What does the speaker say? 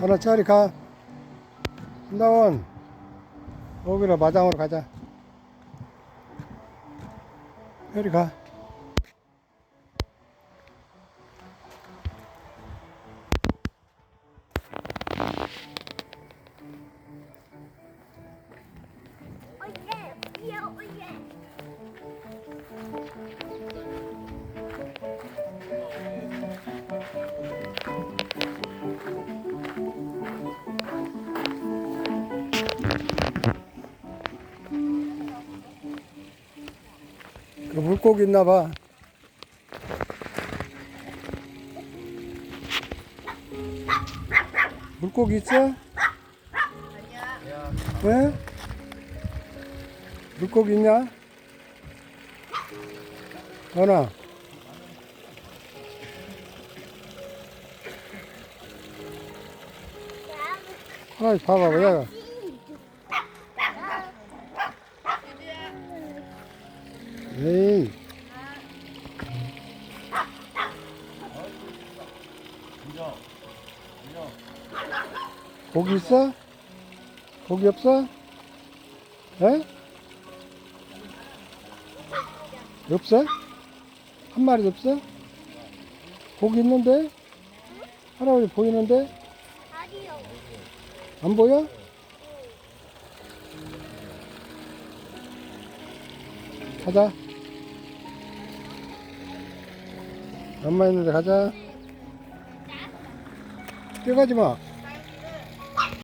하나 저리 가. 나원. 여기로 마장으로 가자. 여기 가. 물고기 있나 봐. 물고기 있어? 왜? 물고기 있냐? 하나 봐봐, 야. 에이. 고기 있어? 고기 없어? 에? 없어? 한 마리도 없어? 고기 있는데? 할아버지 보이는데? 안 보여? 가자. 엄마 있는데 가자. 뛰어가지 마.